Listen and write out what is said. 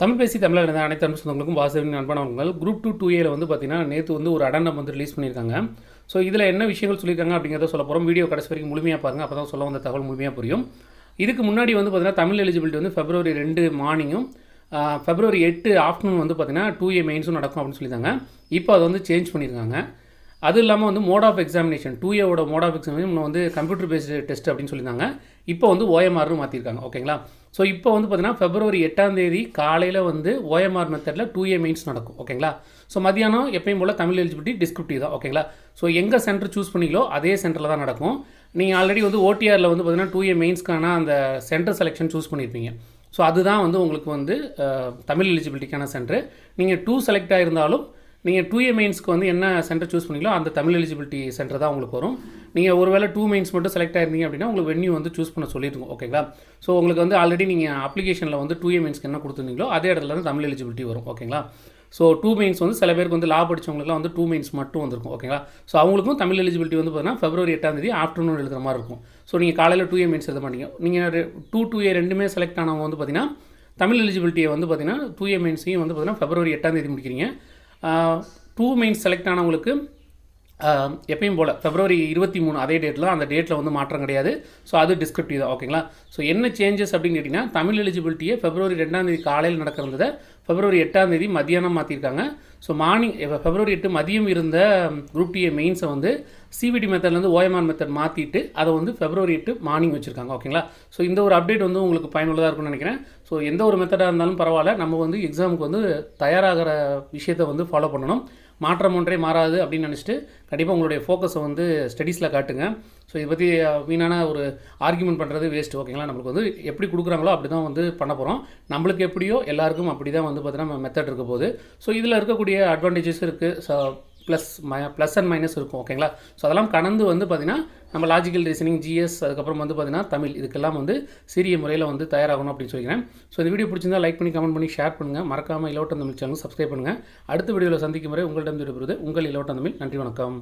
தமிழ் பேசி தமிழில் இருந்த அனைத்து அன்பு சொந்தங்களுக்கும் வாசவின் அன்பானவங்கள் குரூப் டூ டூ ஏல வந்து பார்த்தீங்கன்னா நேற்று வந்து ஒரு அடண்டம் வந்து ரிலீஸ் பண்ணியிருக்காங்க. ஸோ இதில் என்ன விஷயங்கள் சொல்லியிருக்காங்க அப்படிங்கிறத சொல்ல போகிறோம் வீடியோ கடைசி வரைக்கும் முழுமையாக பாருங்கள் அப்போ தான் சொல்ல வந்த தகவல் முழுமையாக புரியும். இதுக்கு முன்னாடி வந்து பார்த்தீங்கன்னா தமிழ் எலிஜிபிலிட்டி வந்து ஃபெப்ரவரி ரெண்டு மார்னிங்கும் ஃபெப்ரவரி எட்டு ஆஃப்டர்நூன் வந்து பார்த்தீங்கன்னா டூ ஏ மெயின்ஸும் நடக்கும் அப்படின்னு சொல்லியிருந்தாங்க இப்போ அதை வந்து சேஞ்ச் பண்ணியிருக்காங்க. அது இல்லாமல் வந்து மோட் ஆஃப் எக்ஸாமினேஷன் டூ ஏவோட மோட் ஆஃப் எக்ஸாமினேஷன் முன்ன வந்து கம்ப்யூட்டர் பேஸ்டு டெஸ்ட் அப்படின்னு சொல்லியிருந்தாங்க. இப்போ வந்து ஓஎம்ஆர்னு மாற்றிருக்காங்க ஓகேங்களா ஸோ இப்போ வந்து பார்த்தீங்கன்னா ஃபெப்ரவரி எட்டாம் தேதி காலையில் வந்து ஓஎம்ஆர் மெத்தடில் டூ ஏ மெயின்ஸ் நடக்கும் ஓகேங்களா ஸோ மதியானம் எப்பயும் போல் தமிழ் எலிஜிபிலிட்டி டிஸ்கிரிப்டிவ் தான் ஓகேங்களா ஸோ எங்கே சென்டர் சூஸ் பண்ணீங்களோ அதே சென்டரில் தான் நடக்கும். நீங்கள் ஆல்ரெடி வந்து ஓடிஆரில் வந்து பார்த்தீங்கன்னா டூ ஏ மெயின்ஸ்க்கான அந்த சென்டர் செலெக்ஷன் சூஸ் பண்ணியிருப்பீங்க ஸோ அதுதான் வந்து உங்களுக்கு வந்து தமிழ் எலிஜிபிலிட்டிக்கான சென்டர் நீங்கள் டூ செலக்ட் ஆகிருந்தாலும் நீங்கள் டூ ஏ மெயின்ஸ்க்கு வந்து என்ன சென்டர் சூஸ் பண்ணீங்களோ அந்த தமிழ் எலிஜிபிலிட்டி சென்டர் தான் உங்களுக்கு வரும். நீங்கள் ஒருவேளை டூ மெயின்ஸ் மட்டும் செலக்ட் ஆயிருந்தீங்க அப்படின்னா உங்களுக்கு வென்யூ வந்து சூஸ் பண்ண சொல்லியிருக்கோம் ஓகேங்களா ஸோ உங்களுக்கு வந்து ஆல்ரெடி நீங்கள் அப்ளிகேஷனில் வந்து டூ ஏ மெயின்ஸ்க்கு என்ன கொடுத்துருந்தீங்களோ அதே இடத்துல தான் தமிழ் எலிஜிபிலிட்டி வரும் ஓகேங்களா ஸோ டூ மெயின்ஸ் வந்து சில பேருக்கு வந்து லா படித்தவங்களுக்குலாம் வந்து டூ மெயின்ஸ் மட்டும் வந்திருக்கும் ஓகேங்களா ஸோ அவங்களுக்கும் தமிழ் எலிஜிபிலிட்டி வந்து பார்த்தீங்கன்னா ஃபெப்ரவரி எட்டாம் தேதி ஆஃப்டர்நூன் எழுதுற மாதிரி இருக்கும். ஸோ நீங்கள் காலையில் டூ ஏ மெயின்ஸ் எழுத மாட்டீங்க. நீங்கள் டூ டூ ஏ ரெண்டுமே செலக்ட் ஆனவங்க வந்து பார்த்தீங்கன்னா தமிழ் எலிஜிபிலிட்டியை வந்து பார்த்தீங்கன்னா டூ ஏ மெயின்ஸையும் வந்து பார்த்தீங்கன்னா ஃபெப்ரவரி எட்டாம் தேதி முடிக்கிறீங்க. டூ மெயின்ஸ் செலக்ட் ஆனவங்களுக்கு எப்பயும் போல் ஃபெப்ரவரி இருபத்தி மூணு அதே டேட்டில் அந்த டேட்டில் வந்து மாற்றம் கிடையாது. ஸோ அது டிஸ்கிரிப்டிவ் தான் ஓகேங்களா ஸோ என்ன சேஞ்சஸ் அப்படின்னு கேட்டிங்கன்னா தமிழ் எலிஜிபிலிட்டியை ஃபெப்ரவரி ரெண்டாம் தேதி காலையில் நடக்கிறத ஃபெப்ரவரி எட்டாம் தேதி மதியானம் மாற்றிருக்காங்க ஸோ மார்னிங் ஃபெப்ரவரி eh, எட்டு மதியம் இருந்த குரூப் டிஏ மெயின்ஸை வந்து சிபிடி மெத்தட்லேருந்து ஓஎம்ஆர் மெத்தட் மாற்றிட்டு அதை வந்து ஃபெப்ரவரி எட்டு மார்னிங் வச்சுருக்காங்க ஓகேங்களா ஸோ இந்த ஒரு அப்டேட் வந்து உங்களுக்கு பயனுள்ளதாக இருக்கும்னு நினைக்கிறேன். ஸோ எந்த ஒரு மெத்தடாக இருந்தாலும் பரவாயில்ல. நம்ம வந்து எக்ஸாமுக்கு வந்து தயாராகிற விஷயத்தை வந்து ஃபாலோ பண்ணணும். மாற்றம் ஒன்றே மாறாது அப்படின்னு நினச்சிட்டு கண்டிப்பாக உங்களுடைய ஃபோக்கஸை வந்து ஸ்டடீஸில் காட்டுங்க. ஸோ இதை பற்றி வீணான ஒரு ஆர்குமெண்ட் பண்ணுறது வேஸ்ட் ஓகேங்களா நம்மளுக்கு வந்து எப்படி கொடுக்குறாங்களோ அப்படி தான் வந்து பண்ண போகிறோம் நம்மளுக்கு எப்படியோ எல்லாருக்கும் அப்படி தான் வந்து பார்த்தீங்கன்னா மெத்தட் இருக்க போகுது. ஸோ இதில் இருக்கக்கூடிய அட்வான்டேஜஸ் இருக்குது ஸோ ப்ளஸ் ம ப்ளஸ் அண்ட் மைனஸ் இருக்கும் ஓகேங்களா ஸோ அதெல்லாம் கடந்து வந்து பார்த்திங்கன்னா நம்ம லாஜிக்கல் ரீசனிங் ஜிஎஸ் அதுக்கப்புறம் வந்து பார்த்திங்கன்னா தமிழ். இதுக்கெல்லாம் வந்து சிறிய முறையில் வந்து தயாராகணும் அப்படின்னு சொல்லிக்கிறேன். ஸோ இந்த வீடியோ பிடிச்சிருந்தா லைக் பண்ணி கமெண்ட் பண்ணி ஷேர் பண்ணுங்கள் மறக்காமல் இலவட்டம் தமிழ் சேனல் சப்ஸ்கிரைப் பண்ணுங்கள் அடுத்த வீடியோவில் சந்திக்கும் முறை உங்களிடம் விடுபடுவது உங்கள் இலவட்டம் தமிழ். நன்றி வணக்கம்.